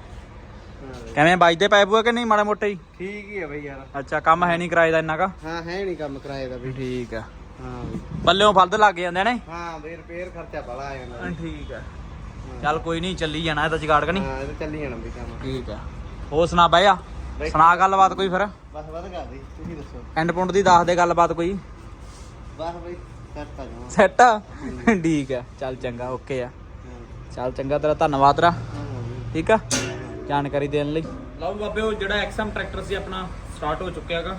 ਬਈ। ਕਿਵੇਂ ਵੱਜਦੇ ਪੈ ਪੂਆ ਕਿ ਨਹੀਂ ਮਾੜਾ ਮੋਟਾ ਹੀ? ਠੀਕ ਹੀ ਆ ਬਈ ਯਾਰ। ਅੱਛਾ ਕੰਮ ਹੈ ਨਹੀਂ ਕਿਰਾਏ ਦਾ ਇੰਨਾ ਕਾ? ਹਾਂ ਹੈ ਨਹੀਂ ਕੰਮ ਕਿਰਾਏ ਦਾ ਬਈ। ਠੀਕ ਆ। ਹਾਂ। ਬਈ ਪੱਲਿਓਂ ਫਲਦ ਲੱਗ ਜਾਂਦੇ ਨੇ ਹਾਂ ਬਈ ਰਿਪੇਅਰ ਖਰਚਾ ਬੜਾ ਆ ਜਾਂਦਾ ਬਈ। ਠੀਕ ਆ। ਚੱਲ ਕੋਈ ਨਹੀਂ ਚੱਲੀ ਜਾਣਾ ਇਹ ਤਾਂ ਜਗਾੜ ਕਿ ਨਹੀਂ? ਹਾਂ ਇਹ ਤਾਂ ਚੱਲੀ ਜਾਣਾ ਬਈ ਕੰਮ। ਠੀਕ ਆ। ਹੋਰ ਸੁਣਾ ਬਈ ਆ ਸੁਣਾ ਗੱਲਬਾਤ ਕੋਈ ਫਿਰ? ਬਸ ਵਧ ਕਰ ਦੀ ਤੁਸੀਂ ਦੱਸੋ। ਐਂਡ ਪੁੰਡ ਦੀ ਦੱਸ ਦੇ ਗੱਲਬਾਤ ਕੋਈ। ਬਸ ਬਈ ਕਰਤਾ ਜਾਵਾਂ ਸੈੱਟ ਆ? ਠੀਕ ਆ। ਚੱਲ ਚੰਗਾ ਓਕੇ ਆ। ਚੱਲ ਚੰਗਾ ਤੇਰਾ ਧੰਨਵਾਦ ਤੇਰਾ। ਠੀਕ ਆ? ਜਾਣਕਾਰੀ ਦੇਣ ਲਈ। ਲਓ ਬਾਬੇ ਉਹ ਜਿਹੜਾ ਐਕਸਐਮ ਟਰੈਕਟਰ ਸੀ ਆਪਣਾ ਸਟਾਰਟ ਹੋ ਚੁੱਕਿਆ ਹੈਗਾ।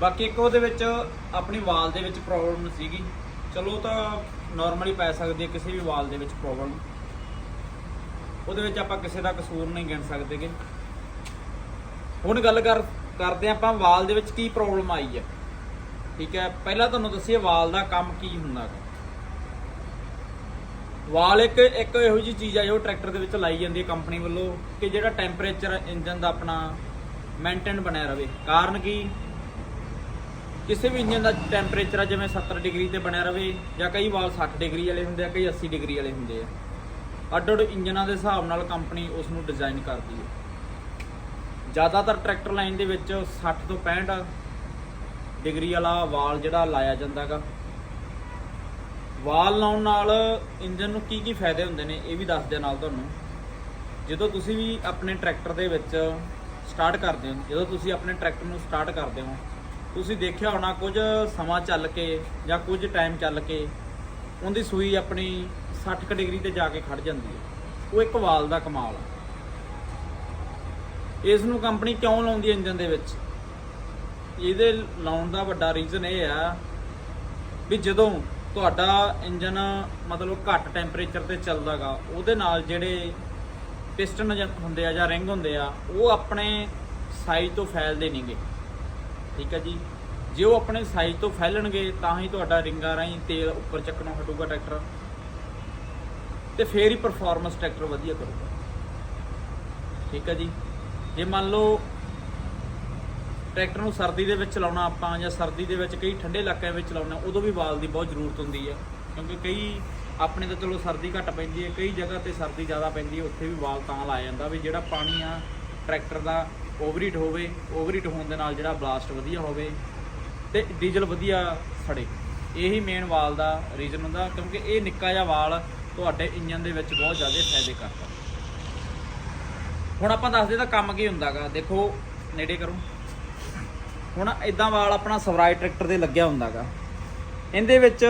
ਬਾਕੀ ਇੱਕ ਉਹਦੇ ਵਿੱਚ ਆਪਣੀ ਵਾਲ ਦੇ ਵਿੱਚ ਪ੍ਰੋਬਲਮ ਸੀਗੀ। ਚਲੋ ਤਾਂ ਨਾਰਮਲੀ ਪੈ ਸਕਦੀ ਹੈ ਕਿਸੇ ਵੀ ਵਾਲ ਦੇ ਵਿੱਚ ਪ੍ਰੋਬਲਮ ਉਹਦੇ ਵਿੱਚ ਆਪਾਂ ਕਿਸੇ ਦਾ ਕਸੂਰ ਨਹੀਂ ਗਿਣ ਸਕਦੇਗੇ। ਹੁਣ ਗੱਲ ਕਰ, ਕਰਦੇ ਹਾਂ ਆਪਾਂ ਵਾਲ ਦੇ ਵਿੱਚ ਕੀ ਪ੍ਰੋਬਲਮ ਆਈ ਹੈ। ਠੀਕ ਹੈ, ਪਹਿਲਾਂ ਤੁਹਾਨੂੰ ਦੱਸੀਏ ਵਾਲ ਦਾ ਕੰਮ ਕੀ ਹੁੰਦਾ ਹੈ। ਵਾਲ ਇੱਕ ਇੱਕ ਇਹੋ ਜਿਹੀ ਚੀਜ਼ ਆ ਜੋ ਟਰੈਕਟਰ ਦੇ ਵਿੱਚ ਲਾਈ ਜਾਂਦੀ ਹੈ ਕੰਪਨੀ ਵੱਲੋਂ ਕਿ ਜਿਹੜਾ ਟੈਂਪਰੇਚਰ ਇੰਜਨ ਦਾ ਆਪਣਾ ਮੇਨਟੇਨ ਬਣਿਆ ਰਵੇ ਕਾਰਨ ਕੀ? ਕਿਸੇ ਵੀ ਇੰਜਨ ਦਾ ਟੈਂਪਰੇਚਰ ਆ, ਜਿਵੇਂ 70 ਡਿਗਰੀ ਤੇ ਬਣਿਆ ਰਵੇ, ਜਾਂ ਕਈ ਵਾਲ 60 ਡਿਗਰੀ ਵਾਲੇ ਹੁੰਦੇ ਆ, ਕਈ 80 ਡਿਗਰੀ ਵਾਲੇ ਹੁੰਦੇ ਆ। ਅੱਡ ਅੱਡ ਇੰਜਨਾਂ ਦੇ ਹਿਸਾਬ ਨਾਲ ਕੰਪਨੀ ਉਸ ਨੂੰ ਡਿਜ਼ਾਈਨ ਕਰਦੀ ਹੈ। ਜ਼ਿਆਦਾਤਰ ਟਰੈਕਟਰ ਲਾਈਨ ਦੇ ਵਿੱਚ 60 ਤੋਂ 65 ਡਿਗਰੀ ਵਾਲਾ ਵਾਲ ਜਿਹੜਾ ਲਾਇਆ ਜਾਂਦਾਗਾ ਵਾਲ ਲਾਉਣ ਨਾਲ ਇੰਜਨ ਨੂੰ ਕੀ ਕੀ ਫਾਇਦੇ ਹੁੰਦੇ ਨੇ, ਇਹ ਵੀ ਦੱਸਦੇ ਨਾਲ ਤੁਹਾਨੂੰ। ਜਦੋਂ ਤੁਸੀਂ ਵੀ ਆਪਣੇ ਟਰੈਕਟਰ ਦੇ ਵਿੱਚ ਸਟਾਰਟ ਕਰਦੇ ਹੋ, ਜਦੋਂ ਤੁਸੀਂ ਆਪਣੇ ਟਰੈਕਟਰ ਨੂੰ ਸਟਾਰਟ ਕਰਦੇ ਹੋ ਤੁਸੀਂ ਦੇਖਿਆ ਹੋਣਾ ਕੁਝ ਸਮਾਂ ਚੱਲ ਕੇ ਜਾਂ ਕੁਝ ਟਾਈਮ ਚੱਲ ਕੇ ਉਹਦੀ ਸੂਈ ਆਪਣੀ 60 ਕੁ ਡਿਗਰੀ ਤੇ ਜਾ ਕੇ ਖੜ ਜਾਂਦੀ ਹੈ। ਉਹ ਇੱਕ ਵਾਲ ਦਾ ਕਮਾਲ ਆ। ਇਸ ਨੂੰ ਕੰਪਨੀ ਕਿਉਂ ਲਾਉਂਦੀ ਹੈ ਇੰਜਨ ਦੇ ਵਿੱਚ? ਇਹਦੇ ਲਾਉਣ ਦਾ ਵੱਡਾ ਰੀਜ਼ਨ ਇਹ ਆ ਵੀ ਜਦੋਂ ਤੁਹਾਡਾ ਇੰਜਨ ਮਤਲਬ ਘੱਟ ਟੈਂਪਰੇਚਰ ਤੇ ਚੱਲਦਾਗਾ, ਉਹਦੇ ਨਾਲ ਜਿਹੜੇ ਪਿਸਟਨ ਹੁੰਦੇ ਆ ਜਾਂ ਰਿੰਗ ਹੁੰਦੇ ਆ, ਉਹ ਆਪਣੇ ਸਾਈਜ਼ ਤੋਂ ਫੈਲਦੇ ਨਹੀਂਗੇ ਠੀਕ ਹੈ ਜੀ। ਜੇ ਉਹ ਆਪਣੇ ਸਾਈਜ਼ ਤੋਂ ਫੈਲਣਗੇ, ਤਾਂ ਹੀ ਤੁਹਾਡਾ ਰਿੰਗਾਂ ਰਾਹੀਂ ਤੇਲ ਉੱਪਰ ਚੱਕਣਾ ਹਟੂਗਾ ਟਰੈਕਟਰ। ਤੇ ਫੇਰ ਹੀ ਪਰਫਾਰਮੈਂਸ ਟਰੈਕਟਰ ਵਧੀਆ ਕਰੂਗਾ। ਠੀਕ ਹੈ ਜੀ। ਜੇ ਮੰਨ ਲਓ ਟਰੈਕਟਰ ਨੂੰ ਸਰਦੀ ਦੇ ਵਿੱਚ ਚਲਾਉਣਾ ਆਪਾਂ, ਜਾਂ ਸਰਦੀ ਦੇ ਵਿੱਚ ਕਈ ਠੰਡੇ ਇਲਾਕਿਆਂ ਵਿੱਚ ਚਲਾਉਣਾ, ਉਦੋਂ ਵੀ ਵਾਲ ਦੀ ਬਹੁਤ ਜ਼ਰੂਰਤ ਹੁੰਦੀ ਹੈ। ਕਿਉਂਕਿ ਕਈ ਆਪਣੇ ਤਾਂ ਚਲੋ ਸਰਦੀ ਘੱਟ ਪੈਂਦੀ ਹੈ, ਕਈ ਜਗ੍ਹਾ ਤੇ ਸਰਦੀ ਜ਼ਿਆਦਾ ਪੈਂਦੀ ਹੈ, ਉੱਥੇ ਵੀ ਵਾਲ ਤਾਂ ਲਾਇਆ ਜਾਂਦਾ ਵੀ ਜਿਹੜਾ ਪਾਣੀ ਆ ਟਰੈਕਟਰ ਦਾ ਓਵਰਹੀਟ ਹੋਵੇ ਓਵਰਹੀਟ ਹੋਣ ਦੇ ਨਾਲ ਜਿਹੜਾ ਬਲਾਸਟ ਵਧੀਆ ਹੋਵੇ ਤੇ ਡੀਜ਼ਲ ਵਧੀਆ ਸੜੇ ਇਹੀ ਮੇਨ ਵਾਲ ਦਾ ਰੀਜ਼ਨ ਹੁੰਦਾ ਕਿਉਂਕਿ ਇਹ ਨਿੱਕਾ ਜਿਹਾ ਵਾਲ ਤੁਹਾਡੇ ਇੰਜਨ ਦੇ ਵਿੱਚ ਬਹੁਤ ਜ਼ਿਆਦਾ ਫਾਇਦੇ ਕਰਦਾ। ਹੁਣ ਆਪਾਂ ਦੱਸਦੇ ਤਾਂ ਕੰਮ ਕੀ ਹੁੰਦਾਗਾ। ਦੇਖੋ, ਨੇੜੇ ਕਰੋ। ਹੁਣ ਇਦਾਂ ਵਾਲ ਆਪਣਾ ਸਵਰਾਜ ਟਰੈਕਟਰ 'ਤੇ ਲੱਗਿਆ ਹੁੰਦਾਗਾ। ਇਹਦੇ ਵਿੱਚ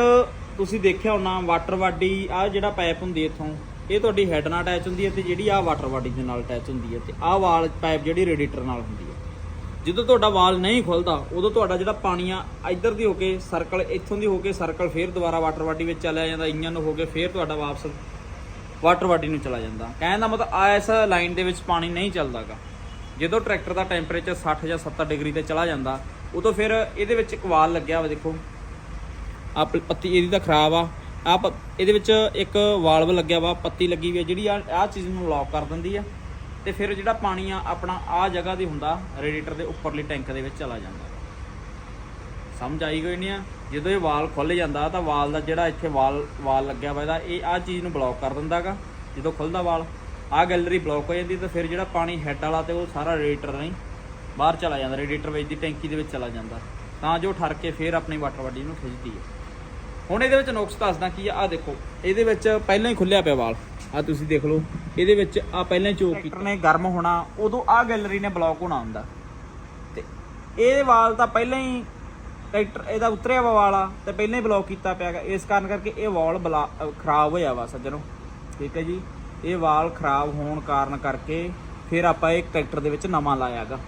ਤੁਸੀਂ ਦੇਖਿਆ ਹੋਣਾ ਵਾਟਰ ਬਾਡੀ ਆ ਜਿਹੜਾ ਪਾਈਪ ਹੁੰਦੀ ਇੱਥੋਂ ਇਹ ਤੁਹਾਡੀ ਹੈਡ ਨਾਲ ਅਟੈਚ ਹੁੰਦੀ ਹੈ ਤੇ ਜਿਹੜੀ ਆ ਵਾਟਰ ਬਾਡੀ ਦੇ ਨਾਲ ਅਟੈਚ ਹੁੰਦੀ ਹੈ ਤੇ ਆਹ ਵਾਲ ਪਾਈਪ ਜਿਹੜੀ ਰੇਡੀਏਟਰ ਨਾਲ ਹੁੰਦੀ ਹੈ। ਜਦੋਂ ਤੁਹਾਡਾ ਵਾਲ ਨਹੀਂ ਖੁੱਲਦਾ, ਉਦੋਂ ਤੁਹਾਡਾ ਜਿਹੜਾ ਪਾਣੀ ਆ, ਇੱਧਰ ਦੀ ਹੋ ਕੇ ਸਰਕਲ ਇੱਥੋਂ ਦੀ ਹੋ ਕੇ ਸਰਕਲ ਫੇਰ ਦੁਬਾਰਾ ਵਾਟਰ ਬਾਡੀ ਵਿੱਚ ਚਲਿਆ ਜਾਂਦਾ ਇੰਜਨ ਨੂੰ ਹੋ ਕੇ ਫੇਰ ਤੁਹਾਡਾ ਵਾਪਸ ਵਾਟਰ ਬਾਡੀ ਨੂੰ ਚਲਾ ਜਾਂਦਾ। ਕਹਿਣ ਦਾ ਮਤਲਬ ਆ ਇਸ ਲਾਈਨ ਦੇ ਵਿੱਚ ਪਾਣੀ ਨਹੀਂ ਚੱਲਦਾਗਾ। ਜਦੋਂ ਟਰੈਕਟਰ ਦਾ ਟੈਂਪਰੇਚਰ 60 ਜਾਂ 70 ਡਿਗਰੀ ਤੇ ਚਲਾ ਜਾਂਦਾ, ਉਦੋਂ ਫਿਰ ਇਹਦੇ ਵਿੱਚ ਇੱਕ ਵਾਲ ਲੱਗਿਆ ਵਾ ਦੇਖੋ। ਆ ਪੱਤੀ ਇਹਦੀ ਤਾਂ ਖਰਾਬ ਆ। ਆਪ ਇਹਦੇ ਵਿੱਚ ਇੱਕ ਵਾਲਵ ਲੱਗਿਆ ਵਾ, ਪੱਤੀ ਲੱਗੀ ਹੋਈ ਹੈ ਜਿਹੜੀ ਆ ਆ ਚੀਜ਼ ਨੂੰ ਲੌਕ ਕਰ ਦਿੰਦੀ ਆ। ਤੇ ਫਿਰ ਜਿਹੜਾ ਪਾਣੀ ਆ, ਆਪਣਾ ਆ ਜਗ੍ਹਾ ਤੇ ਹੁੰਦਾ ਰੇਡੀਏਟਰ ਦੇ ਉੱਪਰਲੀ ਟੈਂਕ ਦੇ ਵਿੱਚ ਚਲਾ ਜਾਂਦਾ। ਸਮਝ ਆਈ ਕੋਈ ਨਹੀਂ ਆ? ਜਦੋਂ ਇਹ ਵਾਲ ਖੁੱਲ ਜਾਂਦਾ, ਤਾਂ ਵਾਲ ਦਾ ਜਿਹੜਾ ਇੱਥੇ ਵਾਲ ਵਾਲ ਲੱਗਿਆ ਵਾ ਇਹਦਾ, ਇਹ ਆ ਚੀਜ਼ ਨੂੰ ਬਲੌਕ ਕਰ ਦਿੰਦਾਗਾ ਜਦੋਂ ਖੁੱਲਦਾ ਵਾਲ। ਆ ਗੈਲਰੀ ਬਲੌਕ ਹੋ ਜਾਂਦੀ, ਤਾਂ ਫਿਰ ਜਿਹੜਾ ਪਾਣੀ ਹੈੱਡ ਵਾਲਾ ਤੇ ਉਹ ਸਾਰਾ ਰੇਡੀਏਟਰ ਨਹੀਂ ਬਾਹਰ ਚਲਾ ਜਾਂਦਾ ਰੇਡੀਏਟਰ ਵਿੱਚ ਦੀ ਟੈਂਕੀ ਦੇ ਵਿੱਚ ਚਲਾ ਜਾਂਦਾ। ਤਾਂ ਜੋ ਠਰ ਕੇ ਫਿਰ ਆਪਣੀ ਵਾਟਰ ਬਾਡੀ ਨੂੰ ਖਿੱਚਦੀ ਹੈ ਹੁਣ ਇਹਦੇ ਵਿੱਚ ਨੁਕਸ ਦੱਸਦਾ ਕੀ ਆ ਆ ਦੇਖੋ, ਇਹਦੇ ਵਿੱਚ ਪਹਿਲਾਂ ਹੀ ਖੁੱਲਿਆ ਪਿਆ ਵਾਲ। ਆ ਤੁਸੀਂ ਦੇਖ ਲਓ, ਇਹਦੇ ਵਿੱਚ ਆ ਪਹਿਲਾਂ ਹੀ ਚੋਕ ਕੀਤਾ। ਨੇ ਗਰਮ ਹੋਣਾ, ਉਦੋਂ ਆ ਗੈਲਰੀ ਨੇ ਬਲੌਕ ਹੋਣਾ ਹੁੰਦਾ। ਤੇ ਇਹ ਵਾਲ ਤਾਂ ਪਹਿਲਾਂ ਹੀ ਟਰੈਕਟਰ ਇਹਦਾ ਉਤਰਿਆ ਵਾ ਵਾਲ ਆ, ਤੇ ਪਹਿਲਾਂ ਹੀ ਬਲੌਕ ਕੀਤਾ ਪਿਆ ਗਾ ਇਸ ਕਾਰਨ ਕਰਕੇ ਇਹ ਵਾਲ ਬਲਾ- ਖਰਾਬ ਹੋਇਆ ਵਾ ਸੱਜਣੋ। ਠੀਕ ਹੈ ਜੀ? ਇਹ ਵਾਲ ਖਰਾਬ ਹੋਣ ਕਾਰਨ ਕਰਕੇ ਫਿਰ ਆਪਾਂ ਇਹ ਟਰੈਕਟਰ ਦੇ ਵਿੱਚ ਨਵਾਂ ਲਾਇਆਗਾ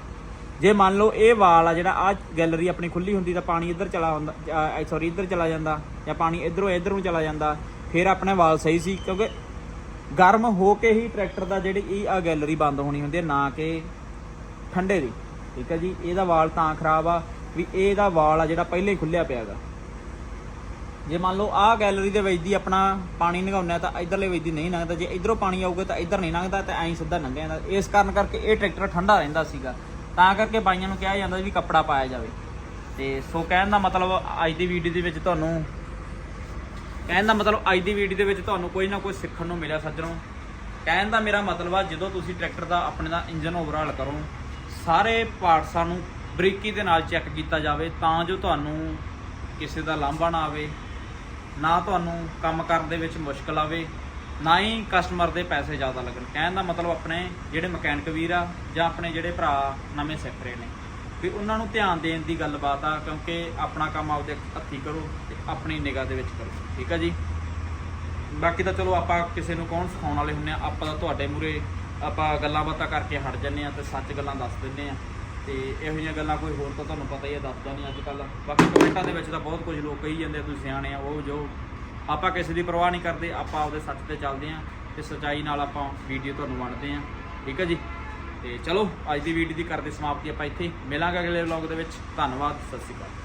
ਜੇ ਮੰਨ ਲਓ ਇਹ ਵਾਲ ਆ ਜਿਹੜਾ ਆ ਗੈਲਰੀ ਆਪਣੀ ਖੁੱਲੀ ਹੁੰਦੀ ਤਾਂ ਪਾਣੀ ਇੱਧਰ ਚਲਾ ਹੁੰਦਾ ਸੌਰੀ ਇੱਧਰ ਚਲਾ ਜਾਂਦਾ ਜਾਂ ਪਾਣੀ ਇੱਧਰੋਂ ਇੱਧਰ ਨੂੰ ਚਲਾ ਜਾਂਦਾ, ਫਿਰ ਆਪਣੇ ਵਾਲ ਸਹੀ ਸੀ ਕਿਉਂਕਿ ਗਰਮ ਹੋ ਕੇ ਹੀ ਟਰੈਕਟਰ ਦਾ ਜਿਹੜੀ ਇਹ ਆ ਗੈਲਰੀ ਬੰਦ ਹੋਣੀ ਹੁੰਦੀ ਹੈ, ਨਾ ਕਿ ਠੰਡੇ ਦੀ, ਠੀਕ ਹੈ ਜੀ? ਇਹਦਾ ਵਾਲ ਤਾਂ ਖਰਾਬ ਆ ਵੀ ਇਹਦਾ ਵਾਲ ਆ ਜਿਹੜਾ ਪਹਿਲਾਂ ਹੀ ਖੁੱਲਿਆ ਪਿਆਗਾ ਜੇ ਮੰਨ ਲਓ ਆਹ ਗੈਲਰੀ ਦੇ ਵਿੱਚ ਦੀ ਆਪਣਾ ਪਾਣੀ ਲੰਘਾਉਣਾ ਤਾਂ ਇਧਰਲੇ ਵਿੱਚ ਦੀ ਨਹੀਂ ਲੰਘਦਾ ਜੇ ਇਧਰੋਂ ਪਾਣੀ ਆਊਗਾ ਤਾਂ ਇਧਰ ਨਹੀਂ ਲੰਘਦਾ ਤਾਂ ਐਂ ਸਿੱਧਾ ਲੰਘ ਜਾਂਦਾ। ਇਸ ਕਾਰਨ ਕਰਕੇ ਇਹ ਟਰੈਕਟਰ ਠੰਡਾ ਰਹਿੰਦਾ ਸੀਗਾ। ਤਾਂ ਕਰਕੇ ਬਾਈਆਂ ਨੂੰ ਕਿਹਾ ਜਾਂਦਾ ਵੀ ਕੱਪੜਾ ਪਾਇਆ ਜਾਵੇ। ਤੇ ਸੋ ਕਹਿਣ ਦਾ ਮਤਲਬ ਅੱਜ ਦੀ ਵੀਡੀਓ ਦੇ ਵਿੱਚ ਤੁਹਾਨੂੰ ਕਹਿਣ ਦਾ ਮਤਲਬ ਅੱਜ ਦੀ ਵੀਡੀਓ ਦੇ ਵਿੱਚ ਤੁਹਾਨੂੰ ਕੋਈ ਨਾ ਕੋਈ ਸਿੱਖਣ ਨੂੰ ਮਿਲਿਆ ਸੱਜਣੋ। ਕਹਿਣ ਦਾ ਮੇਰਾ ਮਤਲਬ ਆ, ਜਦੋਂ ਤੁਸੀਂ ਟਰੈਕਟਰ ਦਾ ਆਪਣੇ ਦਾ ਇੰਜਨ ਓਵਰਹਾਲ ਕਰੋ, ਸਾਰੇ ਪਾਰਟਸਾਂ ਨੂੰ ਬਰੀਕੀ ਦੇ ਨਾਲ ਚੈੱਕ ਕੀਤਾ ਜਾਵੇ ਤਾਂ ਜੋ ਤੁਹਾਨੂੰ ਕਿਸੇ ਦਾ ਲਾਂਭਾ ਨਾ ਆਵੇ, ਨਾ ਤੁਹਾਨੂੰ ਕੰਮ ਕਰਨ ਦੇ ਵਿੱਚ ਮੁਸ਼ਕਲ ਆਵੇ। ਨਾ ਹੀ ਕਸਟਮਰ ਦੇ ਪੈਸੇ ਜ਼ਿਆਦਾ ਲੱਗਣ। ਕਹਿਣ ਦਾ ਮਤਲਬ ਆਪਣੇ ਜਿਹੜੇ ਮਕੈਨਿਕ ਵੀਰ ਆ ਜਾਂ ਆਪਣੇ ਜਿਹੜੇ ਭਰਾ ਨਵੇਂ ਸਿੱਖ ਰਹੇ ਨੇ। ਵੀ ਉਹਨਾਂ ਨੂੰ ਧਿਆਨ ਦੇਣ ਦੀ ਗੱਲਬਾਤ ਆ, ਕਿਉਂਕਿ ਆਪਣਾ ਕੰਮ ਆਪਦੇ ਹੱਥੀ ਕਰੋ ਤੇ ਆਪਣੀ ਨਿਗਾਹ ਦੇ ਵਿੱਚ ਕਰੋ। ਠੀਕ ਆ ਜੀ? ਬਾਕੀ ਤਾਂ ਚਲੋ ਆਪਾਂ ਕਿਸੇ ਨੂੰ ਕੌਣ ਸਿਖਾਉਣ ਵਾਲੇ ਹੁੰਨੇ ਆ, ਆਪਾਂ ਤਾਂ ਤੁਹਾਡੇ ਮੂਰੇ ਆਪਾਂ ਗੱਲਾਂ ਬਾਤਾਂ ਕਰਕੇ ਹਟ ਜੰਨੇ ਆ ਤੇ ਸੱਚ ਗੱਲਾਂ ਦੱਸ ਦਿੰਨੇ ਆ। ਤੇ ਇਹੋ ਜਿਹੀਆਂ ਗੱਲਾਂ ਕੋਈ ਹੋਰ ਤਾਂ ਤੁਹਾਨੂੰ ਪਤਾ ਹੀ ਹੈ ਦੱਸਦਾ ਨਹੀਂ ਅੱਜ ਕੱਲ ਬਾਕੀ ਕਮੈਂਟਾਂ ਦੇ ਵਿੱਚ ਤਾਂ ਬਹੁਤ ਕੁਝ ਲੋਕ ਕਹੀ ਜਾਂਦੇ ਆ, ਤੁਸੀਂ ਸਿਆਣੇ ਆ, ਉਹ ਜੋ। ਆਪਾਂ ਕਿਸੇ ਦੀ ਪਰਵਾਹ ਨਹੀਂ ਕਰਦੇ, ਆਪਾਂ ਆਪਦੇ ਸੱਚ ਤੇ ਚੱਲਦੇ ਆ ਤੇ ਸੱਚਾਈ ਨਾਲ ਆਪਾਂ ਵੀਡੀਓ ਤੁਹਾਨੂੰ ਵੰਡਦੇ ਆ ਠੀਕ ਹੈ ਜੀ? ਤੇ ਚਲੋ, ਅੱਜ ਦੀ ਵੀਡੀਓ ਦੀ ਕਰਦੇ ਸਮਾਪਤੀ ਆਪਾਂ ਇੱਥੇ। ਹੀ। ਮਿਲਾਂਗੇ ਅਗਲੇ ਵਲੌਗ ਦੇ ਵਿੱਚ। ਧੰਨਵਾਦ, ਸਤਿ ਸ਼੍ਰੀ ਅਕਾਲ।